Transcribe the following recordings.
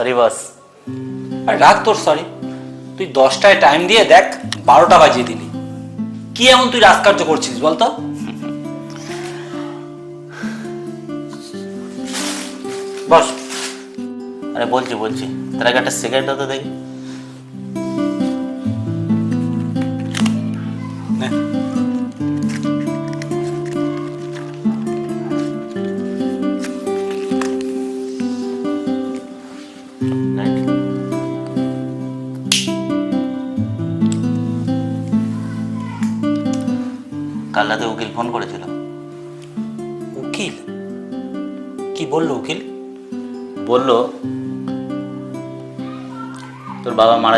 Sorry boss আর রাখ তোর sorry তুই দশটায় টাইম দিয়ে দেখ, বারোটা বাজিয়ে দিলি। কি এমন তুই রাজকার্য করছিস, বলতো? বস। আরে বলছি বলছি। তার আগে একটা সিগারেট তো দেখি।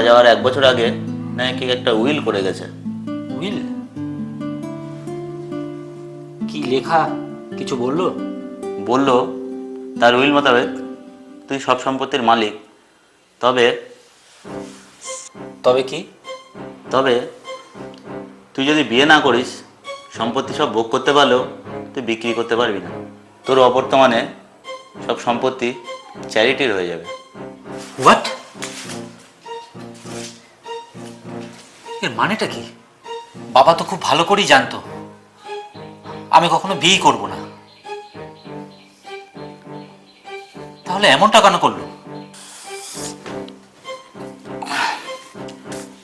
যাওয়ার এক বছর আগে নাকি একটা উইল করে গেছে। উইল? কি লেখা? কিছু বলল? বলল তার উইল মোতাবেক তুই সব সম্পত্তির মালিক। তবে তবে কি? তবে তুই যদি বিয়ে না করিস সম্পত্তি সব ভোগ করতে পারলেও তুই বিক্রি করতে পারবি না। তোর অবর্তমানে সব সম্পত্তি চ্যারিটির হয়ে যাবে। হোয়াট এর মানেটা কি? বাবা তো খুব ভালো করেই জানতো। আমি কখনো বিয়ে করব না। তাহলে এমনটা কেন করল?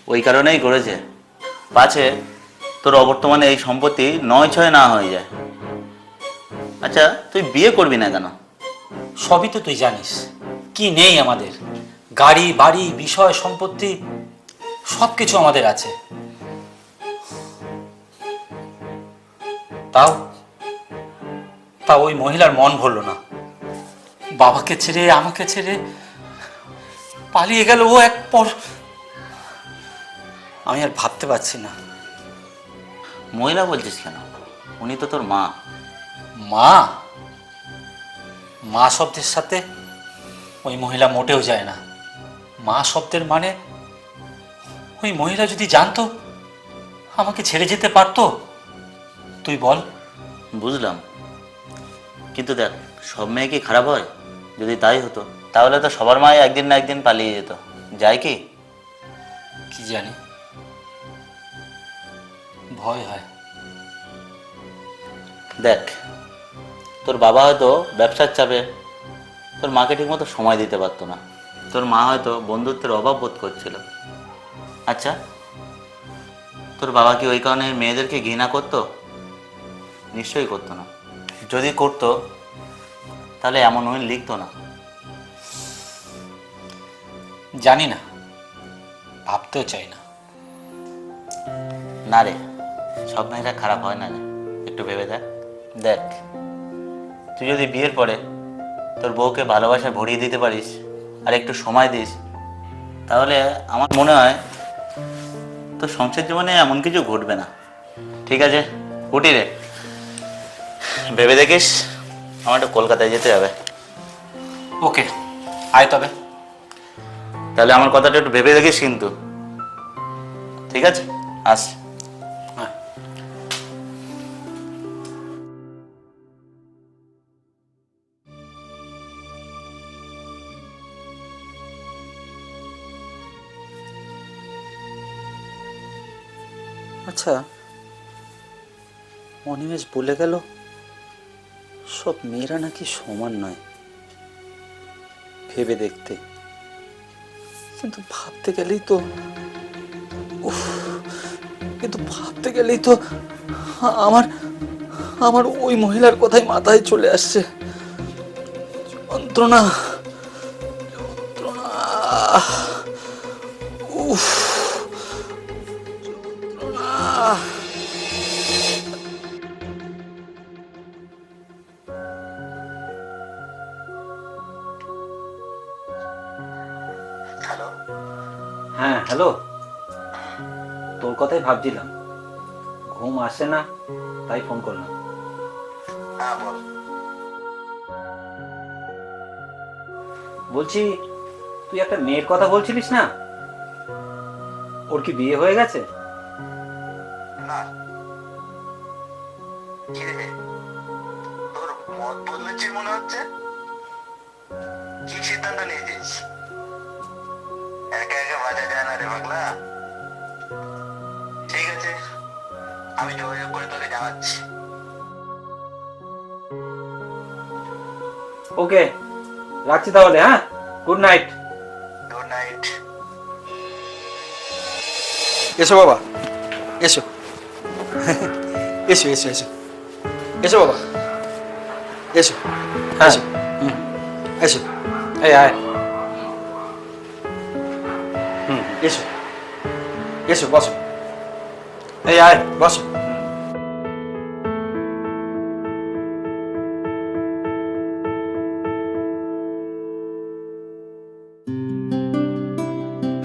ওই কারণেই করেছে। পাছে তোর অবর্তমানে এই সম্পত্তি নয় ছয় না হয়ে যায়। আচ্ছা তুই বিয়ে করবি না কেন? সবই তো তুই জানিস। কি নেই আমাদের? গাড়ি বাড়ি বিষয় সম্পত্তি সব কিছু আমাদের আছে। তাও? তা ওই মহিলার মন ভরলো না। বাবাকে ছেড়ে আমাকে ছেড়ে পালিয়ে গেল ও এক পর। আমি আর ভাবতে পারছি না। মহিলা বলছিস কেন? উনি তো তোর মা। মা? মা শব্দের সাথে ওই মহিলা মোটেও যায় না। মা শব্দের মানে ওই মহিলা যদি জানতো আমাকে ছেড়ে যেতে পারতো? তুই বল। বুঝলাম। কিন্তু দেখ সব মেয়ে কি খারাপ হয়? যদি তাই হতো তাহলে তো সবার মাই একদিন না একদিন পালিয়ে যেত। যায় কি? কি জানি। ভয় হয়। দেখ তোর বাবা হয়তো ব্যবসার চাপে তোর মাকে ঠিকমতো সময় দিতে পারতো না। তোর মা হয়তো বন্ধুত্বের অভাব বোধ করছিল। আচ্ছা তোর বাবা কি ওই কারণে মেয়েদেরকে ঘৃণা করতো? নিশ্চয়ই করতো না। যদি করতো, তাহলে এমন উইল লিখতো না। জানি না, ভাবতেও চাই না। না রে, সব মেয়েরা খারাপ হয় না রে। একটু ভেবে দেখ। দেখ, তুই যদি বিয়ের পরে তোর বউকে ভালোবাসা ভরিয়ে দিতে পারিস আর একটু সময় দিস, তাহলে আমার মনে হয় তোর সংসার জীবনে এমন কিছু ঘটবে না। ঠিক আছে? উঠি রে। ভেবে দেখিস আমার একটু কলকাতায় যেতে হবে। ওকে আয় তবে। তাহলে আমার কথাটা একটু ভেবে দেখিস কিন্তু। ঠিক আছে? আস। আচ্ছা অনিমেষ বলে গেল সব মেয়েরা নাকি সমান নয় ভেবে দেখতে। কিন্তু ভাবতে গেলেই তো উফ, কিন্তু ভাবতে গেলেই তো আমার আমার ওই মহিলার কথাই মাথায় চলে আসছে। যন্ত্রণা যন্ত্রণা উফ। কথাই ভাবছিলাম। ঘুম আসে না তাই ফোন করলাম। বলছি তুই একটা মেয়ের কথা বলছিলিস না? ওর কি বিয়ে হয়ে গেছে? আমি যোগাযোগ করে তোকে জানাচ্ছি। ওকে রাখছি তাহলে হ্যাঁ? গুড নাইট গুড নাইট এসো বাবা এসো। এসো এসো এসো। এসো বাবা এসো হ্যাঁ। এসো। হুম এসো। এই আয়। হুম এসো। এসো বসো। এই আয় বসো।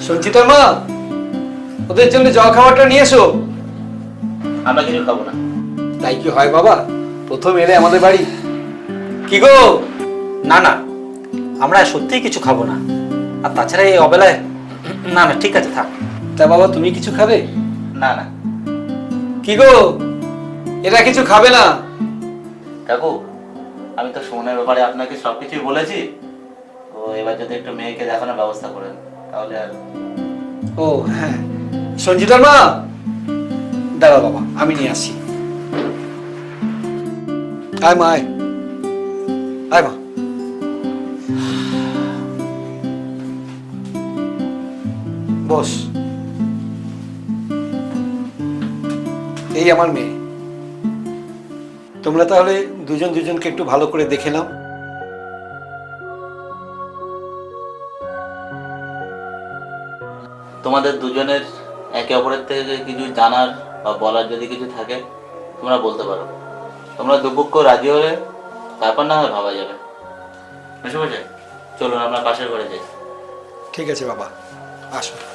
সঞ্চিতার মা ওদের জন্য জল খাবারটা নিয়ে এসো। আমরা কিছু খাব না। তাই কি হয় বাবা? প্রথম এলে আমাদের বাড়ি। কি গো? না না আমরা সত্যিই কিছু খাব না। আর তাছাড়া এই অবেলায় না না ঠিক আছে থাক। তা বাবা তুমি কিছু খাবে? না না কি গো? এরা কিছু খাবে না। কাকু আমি তো সুমনের ব্যাপারে আপনাকে সব কিছুই বলেছি। তো এবার যদি একটু মেয়েকে দেখানোর ব্যবস্থা করেন তাহলে আর ও হ্যাঁ। সঞ্জিতার মা? দাঁড়া বাবা আমি নিয়ে আসি। আয় মা আয়। আয় মা। বস। এই আমার মেয়ে। তোমরা তাহলে দুজন দুজনকে একটু ভালো করে দেখে নাও। তোমাদের দুজনের একে অপরের থেকে কিছু জানার বা বলার যদি কিছু থাকে তোমরা বলতে পারো। তোমরা দুপক্ষ রাজি হলে তারপর না হয় ভাবা যাবে। বুঝতে পারছে চলুন আমরা পাশের ঘরে যাই। ঠিক আছে বাবা আসো।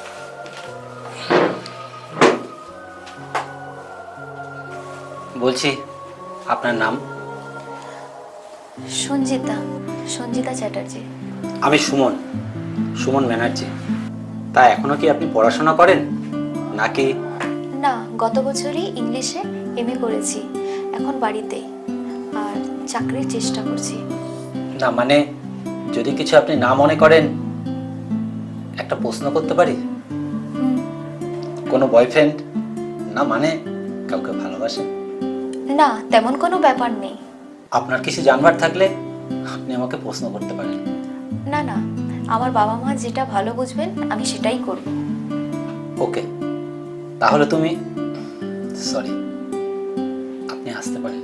বলছি আপনার নাম? সঞ্জিতা সঞ্জিতা চ্যাটার্জি। আমি সুমন সুমন ব্যানার্জি। তা এখনও কি আপনি পড়াশোনা করেন? নাকি? না গত বছরই ইংলিশে এমএ করেছি এখন বাড়িতেই আর চাকরির চেষ্টা করছি। না মানে যদি কিছু আপনি না মনে করেন একটা প্রশ্ন করতে পারি? কোনো বয়ফ্রেন্ড? না মানে কাউকে ভালোবাসেন না তেমন কোনো ব্যাপার নেই। আপনার কিছু জানবার থাকলে আপনি আমাকে প্রশ্ন করতে পারেন। না না আমার বাবা মা যেটা ভালো বুঝবেন আমি সেটাই করব। ওকে তাহলে তুমি সরি আপনি আসতে পারেন।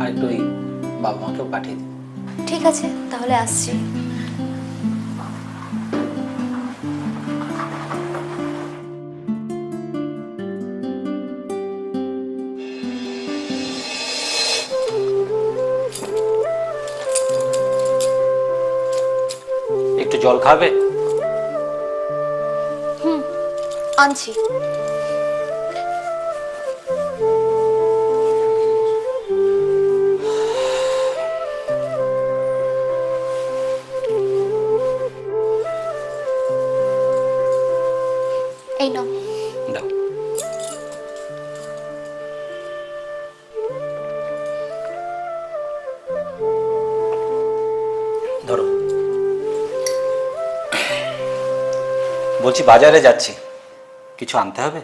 আর একটু ওই বাবা মাকেও পাঠিয়ে দিন। ঠিক আছে তাহলে আসছি। জল খাবে? হুম আনছি। এই নাও। বলছি বাজারে যাচ্ছি। কিছু আনতে হবে?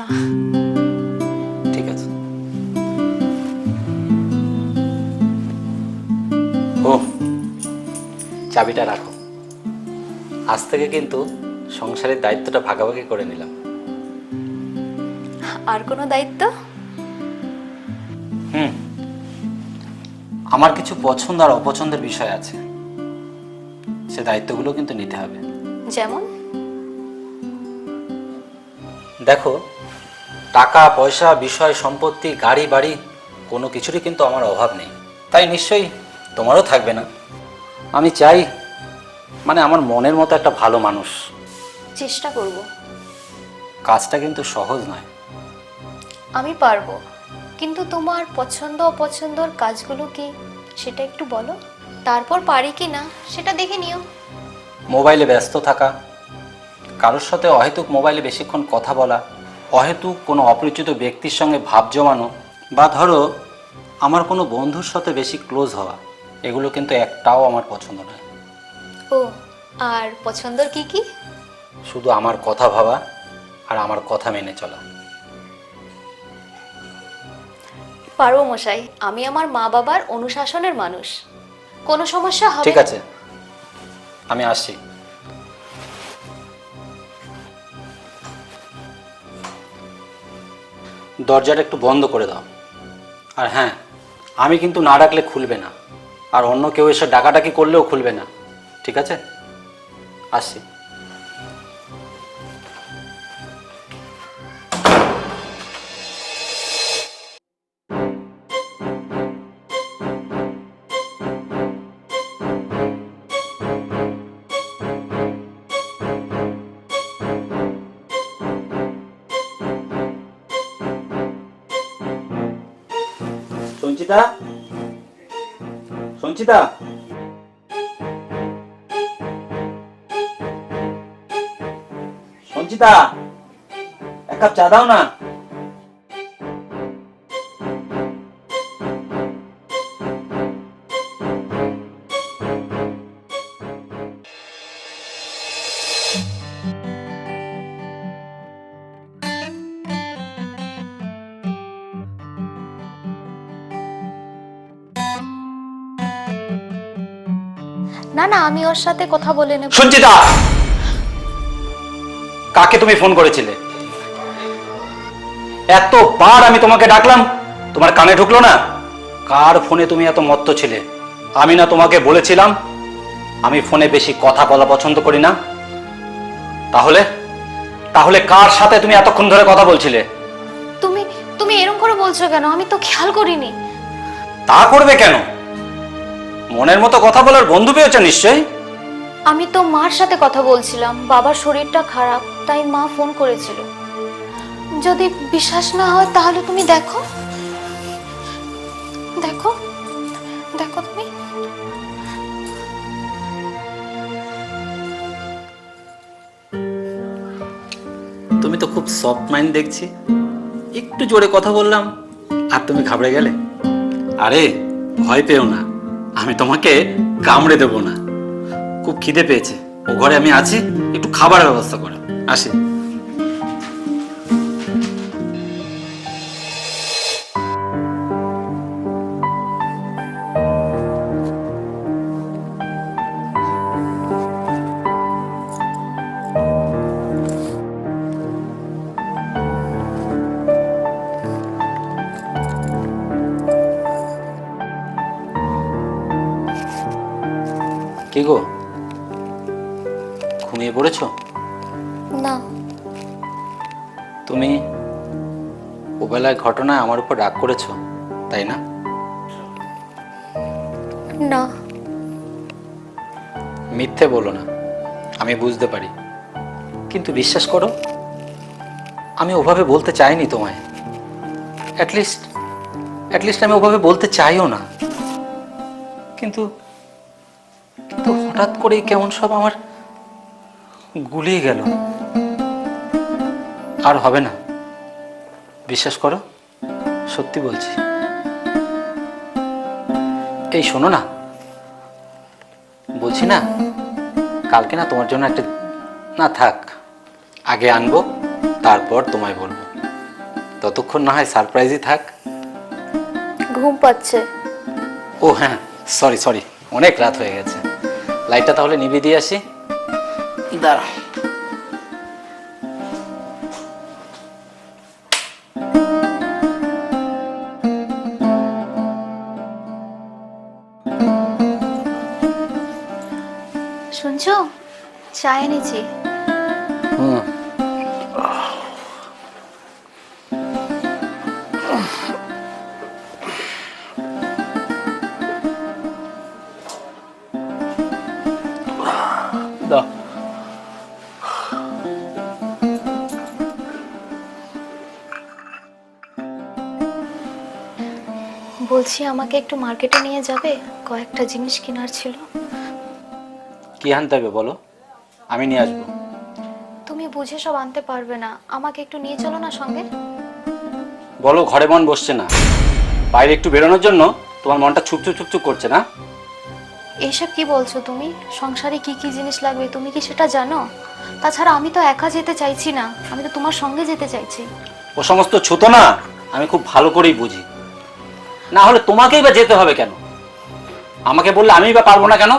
না। ঠিক আছে। ও চাবিটা রাখো। আজ থেকে কিন্তু সংসারের দায়িত্বটা ভাগাভাগি করে নিলাম। আর কোনো দায়িত্ব? হুম আমার কিছু পছন্দ আর অপছন্দের বিষয় আছে। সে দায়িত্বগুলো কিন্তু নিতে হবে। যেমন? দেখো টাকা পয়সা বিষয় সম্পত্তি গাড়ি বাড়ি কোনো কিছুরই কিন্তু আমার অভাব নেই। তাই নিশ্চয়ই তোমারও থাকবে না। আমি চাই মানে আমার মনের মতো একটা ভালো মানুষ। চেষ্টা করব। কাজটা কিন্তু সহজ নয়। আমি পারব কিন্তু তোমার পছন্দ অপছন্দর কাজগুলো কি সেটা একটু বলো। তারপর পারি কি না সেটা দেখে নিও। মোবাইলে ব্যস্ত থাকা কারোর সাথে অহেতুক মোবাইলে বেশিক্ষণ কথা বলা অহেতুক কোনো অপরিচিত ব্যক্তির সঙ্গে ভাব জমানো বা ধরো আমার কোনো বন্ধুর সাথে বেশি ক্লোজ হওয়া এগুলো কিন্তু একটাও আমার পছন্দ নয়। ও আর পছন্দর কি কি? শুধু আমার কথা ভাবা আর আমার কথা মেনে চলা। পারব মশাই আমি আমার মা বাবার অনুশাসনের মানুষ। কোনো সমস্যা হবে? ঠিক আছে। আমি আসছি। দরজাটা একটু বন্ধ করে দাও। আর হ্যাঁ আমি কিন্তু না ডাকলে খুলবে না। আর অন্য কেউ এসে ডাকাডাকি করলেও খুলবে না। ঠিক আছে? আসছি। সঞ্চিতা সঞ্চিতা এক কাপ চা দাও না। আমি ওর সাথে কথা বলে নেব। সঞ্চিতা! কাকে তুমি ফোন করেছিলে? এতবার আমি তোমাকে ডাকলাম তোমার কানে ঢুকলো না? কার ফোনে তুমি এত মত্ত ছিলে? আমি না তোমাকে বলেছিলাম আমি ফোনে বেশি কথা বলা পছন্দ করি না। তাহলে? তাহলে কার সাথে তুমি এতক্ষণ ধরে কথা বলছিলে? তুমি তুমি এরকম করে বলছো কেন? আমি তো খেয়াল করিনি। তা করবে কেন? মনের মতো কথা বলার বন্ধু পেয়েছ নিশ্চয়ই? আমি তো মার সাথে কথা বলছিলাম বাবার শরীরটা খারাপ তাই মা ফোন করেছিল। যদি বিশ্বাস না হয় তাহলে তুমি দেখো। দেখো দেখো তুমি। তুমি তো খুব সফট মাইন্ড দেখছি। একটু জোরে কথা বললাম আর তুমি ঘাবড়ে গেলে? আরে ভয় পেও না। আমি তোমাকে কামড়ে দেবো না। খুব খিদে পেয়েছে। ও ঘরে আমি আছি, একটু খাবারের ব্যবস্থা করে। আসি। পড়েছো না। তুমি ওবেলায় ঘটনায় আমার উপর রাগ করেছ তাই না? না। মিথ্যে বলো না আমি বুঝতে পারি। কিন্তু বিশ্বাস করো আমি ওভাবে বলতে চাইনি তোমায়। অ্যাটলিস্ট অ্যাটলিস্ট আমি ওভাবে বলতে চাইও না। কিন্তু কিন্তু হঠাৎ করেই কেমন সব আমার গুলিয়ে গেল। আর হবে না। বিশ্বাস করো সত্যি বলছি। এই শোনো না। বলছি না কালকে না তোমার জন্য একটা না থাক আগে আনব তারপর তোমায় বলব। ততক্ষণ না হয় সারপ্রাইজই থাক। ঘুম পাচ্ছে। ও হ্যাঁ সরি সরি অনেক রাত হয়ে গেছে। লাইটটা তাহলে নিভিয়ে দিয়ে আসি। দাঁড়া। শুনছো? চা এনেছি। বলছি আমাকে একটু মার্কেটে নিয়ে যাবে? কয়েকটা জিনিস কেনার ছিল। কি আনতে হবে বলো? আমি নিয়ে আসব। তুমি বুঝে সব আনতে পারবে না। আমাকে একটু নিয়ে চলো না সঙ্গে। বলো ঘরে মন বসছে না। বাইরে একটু বেরোনোর জন্য তোমার মনটা ছুকছুক ছুকছুক করছে না? এসব কি বলছো তুমি? সংসারে কি কি জিনিস লাগবে? তুমি কি সেটা জানো? তাছাড়া আমি তো একা যেতে চাইছি না। আমি তো তোমার সঙ্গে যেতে চাইছি। ও সমস্ত ছুতো না? আমি খুব ভালো করেই বুঝি। না হলে তোমাকেই বা যেতে হবে কেন? আমাকে বললে আমি বা পারব না কেন?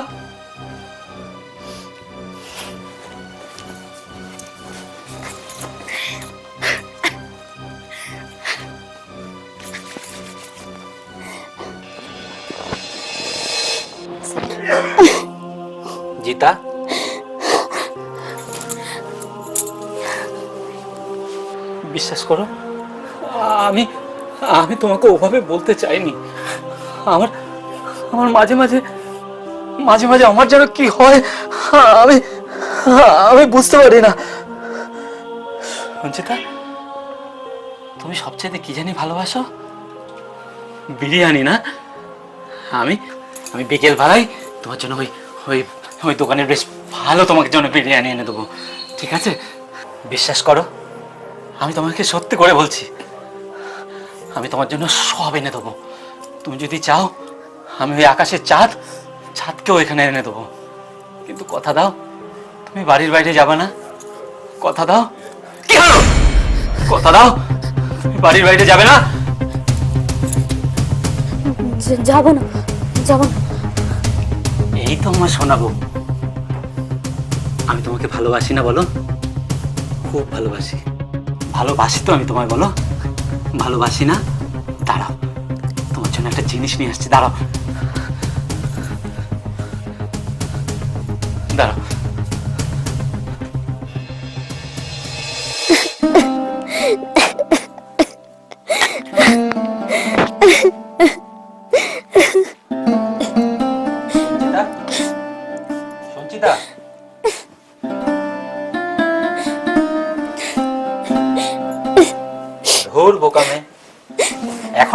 জিতা? বিশ্বাস করো, আমি আমি তোমাকে ওভাবে বলতে চাইনি। আমার আমার মাঝে মাঝে মাঝে মাঝে আমার যেন কি হয়, আমি আমি বুঝতে পারি না। সঞ্চিতা তুমি সবচেয়ে কি জানি ভালোবাসো? বিরিয়ানি না? আমি আমি বিকেল বেলায় তোমার জন্য ওই ওই ওই দোকানের বেশ ভালো তোমাকে জন্য বিরিয়ানি এনে দেবো। ঠিক আছে? বিশ্বাস করো, আমি তোমাকে সত্যি করে বলছি। আমি তোমার জন্য সব এনে দেবো। তুমি যদি চাও আমি ওই আকাশের চাঁদ চাঁদকেও এখানে এনে দেবো। কিন্তু কথা দাও তুমি বাড়ির বাইরে যাবে না। কথা দাও। কি হলো? কথা দাও তুমি বাড়ির বাইরে যাবে না? যাব না যাব না। এই তো আমার শোনাবো আমি তোমাকে ভালোবাসি না বলো? খুব ভালোবাসি। ভালোবাসি তো আমি তোমায় বলো? ভালোবাসি না? দাঁড়াও তোমার জন্য একটা জিনিস নিয়ে আসছি দাঁড়াও।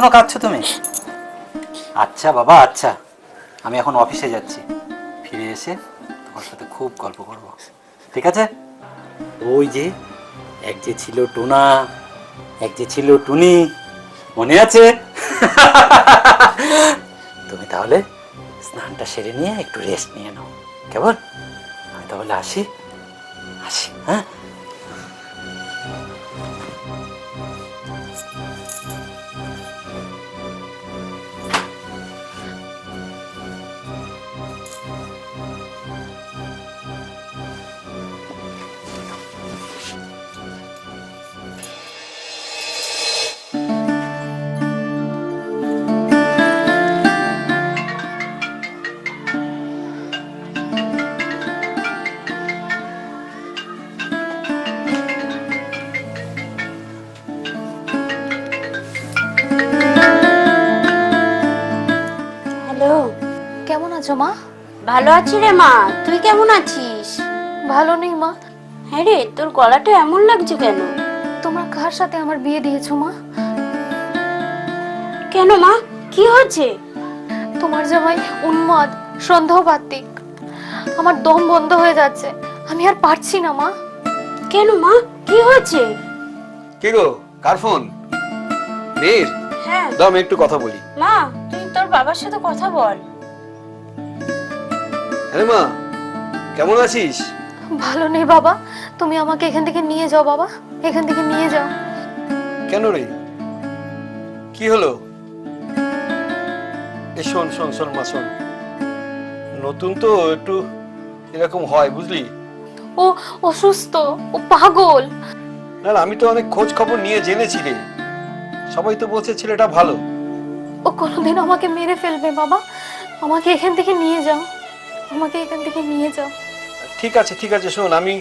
এখনও কাঁদছো তুমি? আচ্ছা বাবা আচ্ছা। আমি এখন অফিসে যাচ্ছি। ফিরে এসে তোমার সাথে খুব গল্প করব। ঠিক আছে? ওই যে, এক যে ছিল টোনা, এক যে ছিল টুনি, মনে আছে? তুমি তাহলে স্নানটা সেরে নিয়ে একটু রেস্ট নিয়ে নাও। কেমন? আমি তাহলে আসি। আসি হ্যাঁ? ভালো আছি রে মা তুই কেমন আছিস? ভালো নেই মা। হ্যাঁ রে তোর গলাটা এমন লাগছে কেন? তোমরা কার সাথে আমার বিয়ে দিয়েছ মা? কেন মা কি হয়েছে? তোমার জামাই উন্মাদ সন্দেহবাতিক আমার দম বন্ধ হয়ে যাচ্ছে আমি আর পারছি না মা। কেন মা কি হয়েছে? কে গো কার ফোন? মেয়ের? হ্যাঁ। দাও আমি একটু কথা বলি। মা তুই তোর বাবার সাথে কথা বল। আরে মা কেমন আছিস? ভালো নেই বাবা। তুমি আমাকে এখান থেকে নিয়ে যাও বাবা। এখান থেকে নিয়ে যাও। কেন রে? কি হলো? এ শোন শোন শোন মা শোন। নতুন তো একটু এরকম হয় বুঝলি? ও অসুস্থ ও পাগল। না আমি তো অনেক খোঁজ খবর নিয়ে জেনেছি রে। সবাই তো বলছে ছেলেটা ভালো। ও কোনোদিন আমাকে মেরে ফেলবে বাবা। আমাকে এখান থেকে নিয়ে যাও। আমাকে এখান থেকে নিয়ে যাও। ঠিক আছে ঠিক আছে শোন আমি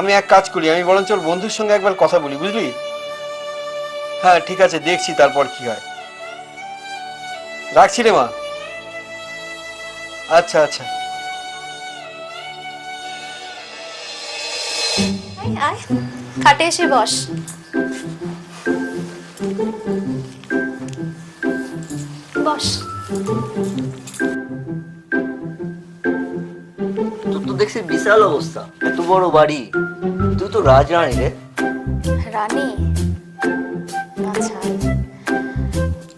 আমি এক কাজ করি আমি বরঞ্চ ওর বন্ধুর সঙ্গে একবার কথা বলি বুঝলি? হ্যাঁ ঠিক আছে দেখছি তারপর কি হয়। রাখছি রে মা। আচ্ছা আচ্ছা। আয়, খাটে এসে বস। বস। দেখছি বিশাল অবস্থা। এত বড় বাড়ি। তুই তো রাজরানী রে রানী? আচ্ছা।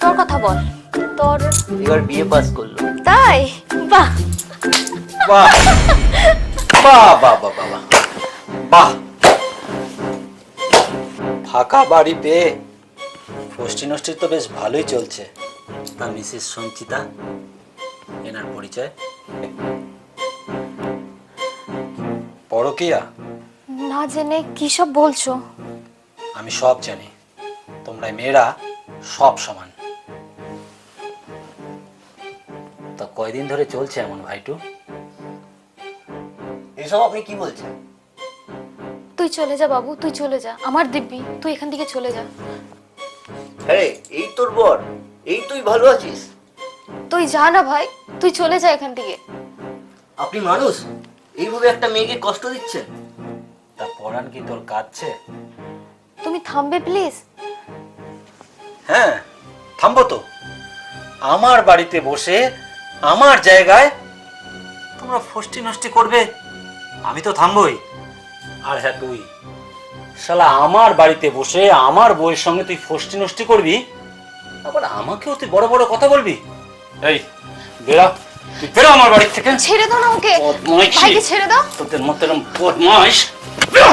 তোর কথা বল। তোর এবার বিয়ে পাস করল। তাই? বাহ। বাহ। বাহ বাহ বাহ বাহ বাহ। ফাঁকা বাড়ি পেয়ে ফষ্টি নষ্টির তো বেশ ভালোই চলছে। তা মিসেস সঞ্চিতা এনার পরিচয়? পরকিয়া না জেনে কী সব বলছো? আমি সব জানি। তোমরা মেয়েরা সব সমান। তা কয়দিন ধরে চলছে এমন ভাইটু? এসব আপনি কি বলছেন? তুই চলে যা বাবু তুই চলে যা। আমার দিব্যি তুই এখান থেকে চলে যা। হ্যাঁ এই তোর বর এই তুই ভালো আছিস? তুই যা না ভাই তুই চলে যা এখান থেকে। আপনি মানুষ? এইভাবে একটা মেয়েকে কষ্ট দিচ্ছেন তা পরাণ কি তোর কাঁদছে? তুমি থামবে প্লিজ। হ্যাঁ থামবো তো। আমার বাড়িতে বসে আমার জায়গায় তোমরা ফষ্টি নষ্টি করবে। আমি তো থামবই। আর হ্যাঁ তুই। শালা আমার বাড়িতে বসে আমার বউয়ের সঙ্গে তুই ফষ্টি নষ্টি করবি? আবার আমাকেও তুই বড় বড় কথা বলবি? এই তুই বেরো আমার বাড়ি থেকে ছেড়ে দাও না ওকে। ভাইকে ছেড়ে দাও তোদের মতো এরকম বেরো!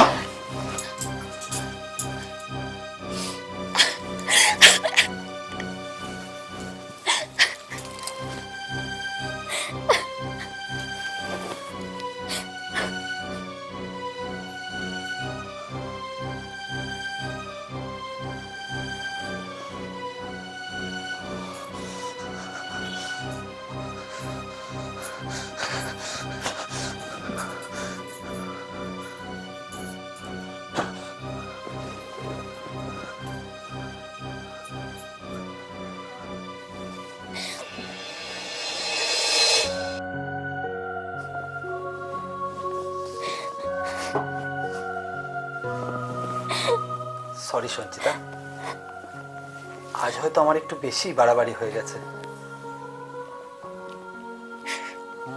সরি সঞ্চিতা। আজ হয়তো আমার একটু বেশি বাড়াবাড়ি হয়ে গেছে।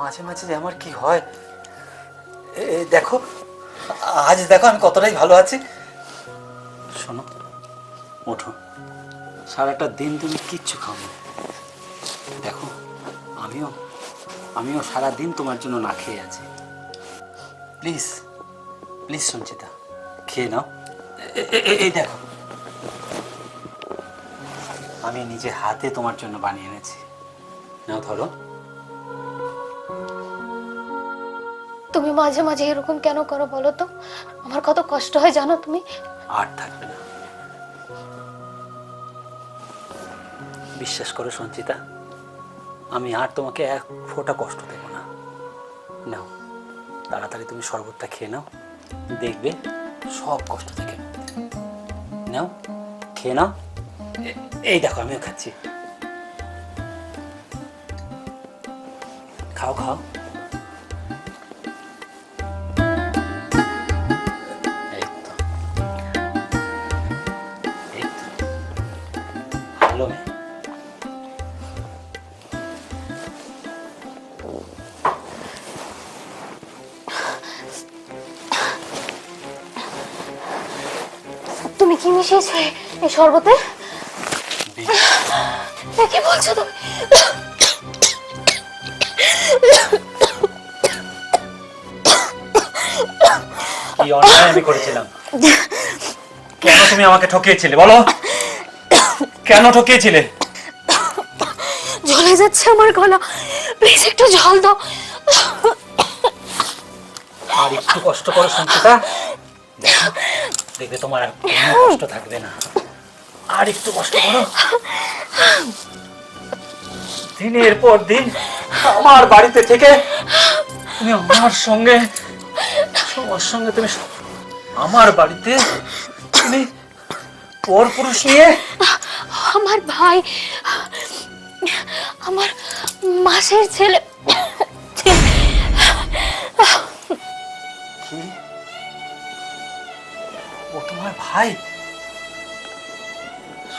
মাঝে মাঝে যে আমার কি হয় দেখো, আজ দেখো আমি কতটাই ভালো আছি। শোনো, ওঠো। সারাটা দিন তুমি কিচ্ছু খাও দেখো, আমিও আমিও সারা দিন তোমার জন্য না খেয়ে আছি। প্লিজ প্লিজ সঞ্চিতা, খেয়ে নাও। এই দেখো। আমি নিজে হাতে তোমার জন্য বানিয়ে এনেছি। নাও ধরো। তুমি মাঝে মাঝে এরকম কেন করো বলো তো? আমার কত কষ্ট হয় জানো তুমি? আর থাকবে না। বিশ্বাস করো সঞ্চিতা আমি আর তোমাকে এক ফোঁটা কষ্ট দেব না। নাও তাড়াতাড়ি তুমি শরবতটা খেয়ে নাও। দেখবে সব কষ্ট থেকে। নাও খেয়ে নাও। এই দেখো আমিও খাচ্ছি। খাও খাও। মিশিয়েছো এই শরবতে? কি বলছো তুমি? কি অন্যায় আমি করেছিলাম? কেন তুমি আমাকে ঠকিয়েছিলে? বলো। কেন ঠকিয়েছিলে? জ্বলে যাচ্ছে আমার গলা। প্লিজ একটু জল দাও। আর একটু কষ্ট করো সঞ্চিতা। দেখবে তোমার আর কষ্ট থাকবে না। আর একটু কষ্ট করো। দিনের পর দিন আমার বাড়িতে থেকে তুমি আমার সঙ্গে সবার সঙ্গে তুমি আমার বাড়িতে তুমি পর পুরুষ নিয়ে আমার ভাই, আমার মাসের ছেলে 아이.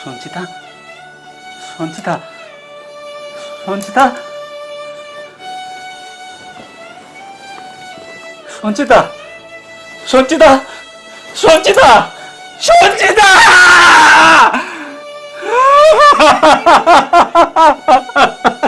손지다 손지다 손지다 손지다 손지다 손지다 손지다 하하하하하하